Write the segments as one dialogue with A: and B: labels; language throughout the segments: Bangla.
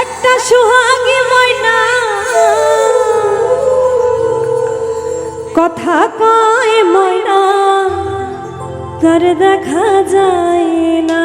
A: একটা সুহাগী ময়না। কথা কয় ময়না তার দেখা যায় না।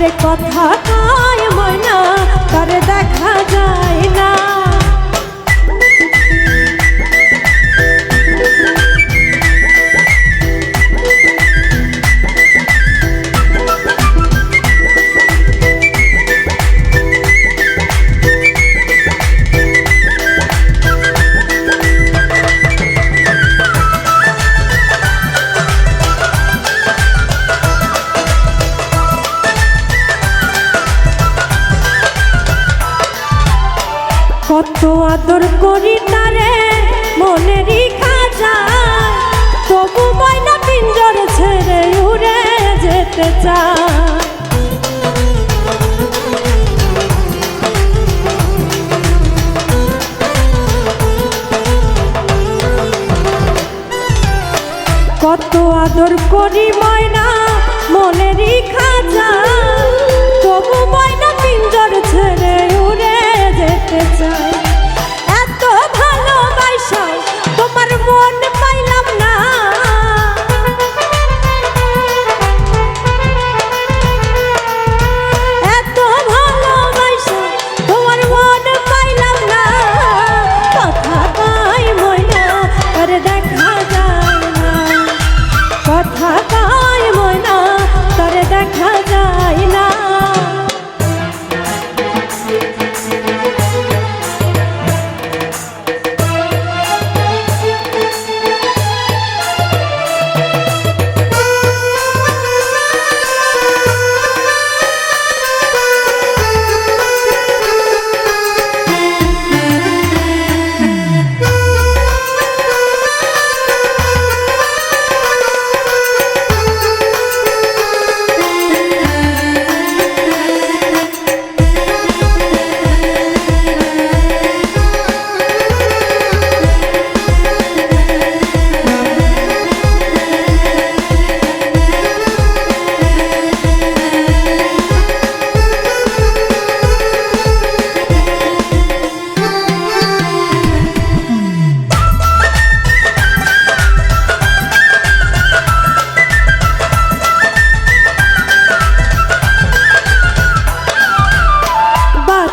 A: আরে কথা কত আদর করি তারে, মনেরই খাজা। তবু ময়না পিঞ্জর ছেড়ে উড়ে যেতে চায়। কত আদর করি ময়না, মনেরই খাজা। তবু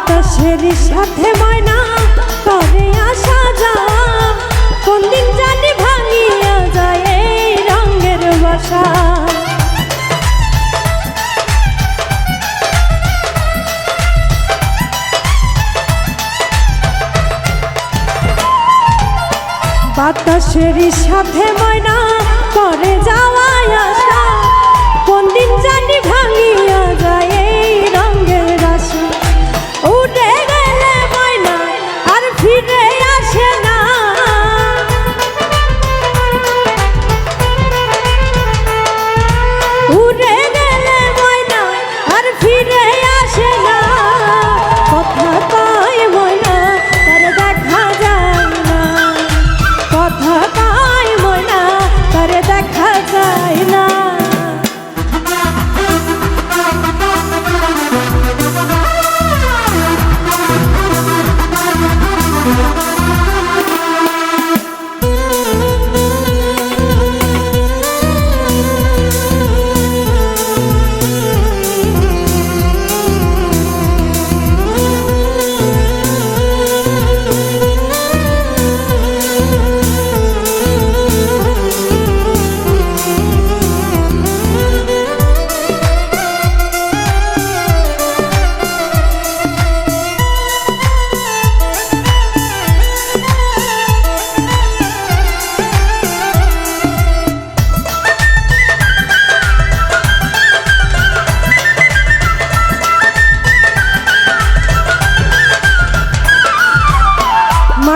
A: বাতাসের সাথে ময়না করে আসা যা কোন দিন জানি ভাঙিয়া যায় এই রঙের বাসা। বাতাসের সাথে ময়না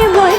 A: you going?